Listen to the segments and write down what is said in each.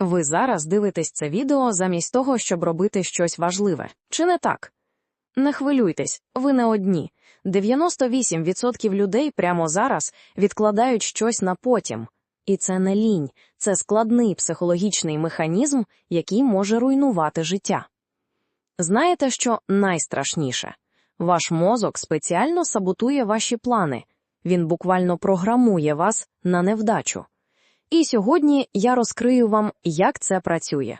Ви зараз дивитесь це відео замість того, щоб робити щось важливе. Чи не так? Не хвилюйтесь, ви не одні. 98% людей прямо зараз відкладають щось на потім. І це не лінь, це складний психологічний механізм, який може руйнувати життя. Знаєте, що найстрашніше? Ваш мозок спеціально саботує ваші плани. Він буквально програмує вас на невдачу. І сьогодні я розкрию вам, як це працює.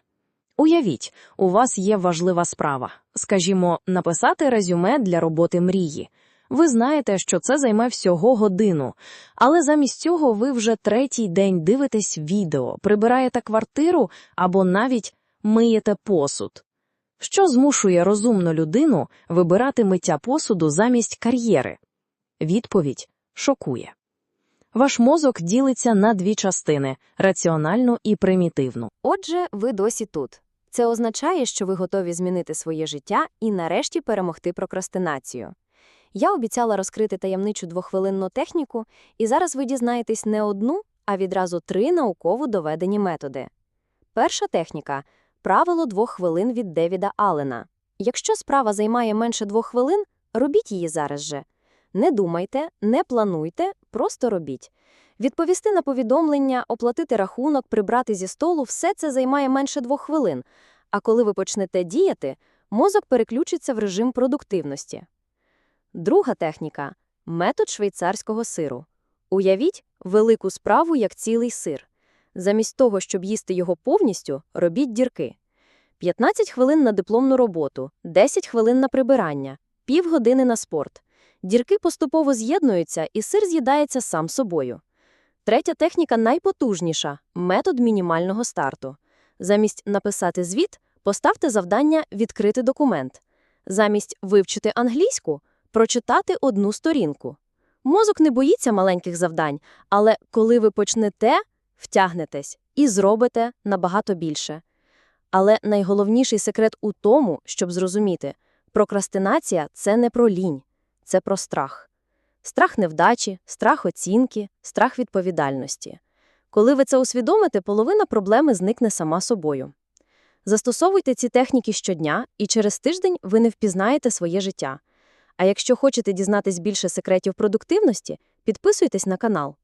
Уявіть, у вас є важлива справа, скажімо, написати резюме для роботи мрії. Ви знаєте, що це займе всього годину, але замість цього ви вже третій день дивитесь відео, прибираєте квартиру або навіть миєте посуд. Що змушує розумну людину вибирати миття посуду замість кар'єри? Відповідь шокує. Ваш мозок ділиться на дві частини раціональну і примітивну. Отже, ви досі тут. Це означає, що ви готові змінити своє життя і нарешті перемогти прокрастинацію. Я обіцяла розкрити таємничу двохвилинну техніку, і зараз ви дізнаєтесь не одну, а відразу три науково доведені методи. Перша техніка правило двох хвилин від Девіда Аллена. Якщо справа займає менше двох хвилин, робіть її зараз же. Не думайте, не плануйте, просто робіть. Відповісти на повідомлення, оплатити рахунок, прибрати зі столу все це займає менше двох хвилин. А коли ви почнете діяти, мозок переключиться в режим продуктивності. Друга техніка метод швейцарського сиру. Уявіть велику справу як цілий сир. Замість того, щоб їсти його повністю, робіть дірки. 15 хвилин на дипломну роботу, 10 хвилин на прибирання, півгодини на спорт. Дірки поступово з'єднуються, і сир з'їдається сам собою. Третя техніка найпотужніша метод мінімального старту. Замість написати звіт, поставте завдання відкрити документ. Замість вивчити англійську, прочитати одну сторінку. Мозок не боїться маленьких завдань, але коли ви почнете, втягнетесь і зробите набагато більше. Але найголовніший секрет у тому, щоб зрозуміти, прокрастинація це не про лінь, це про страх. Страх невдачі, страх оцінки, страх відповідальності. Коли ви це усвідомите, половина проблеми зникне сама собою. Застосовуйте ці техніки щодня, і через тиждень ви не впізнаєте своє життя. А якщо хочете дізнатись більше секретів продуктивності, підписуйтесь на канал.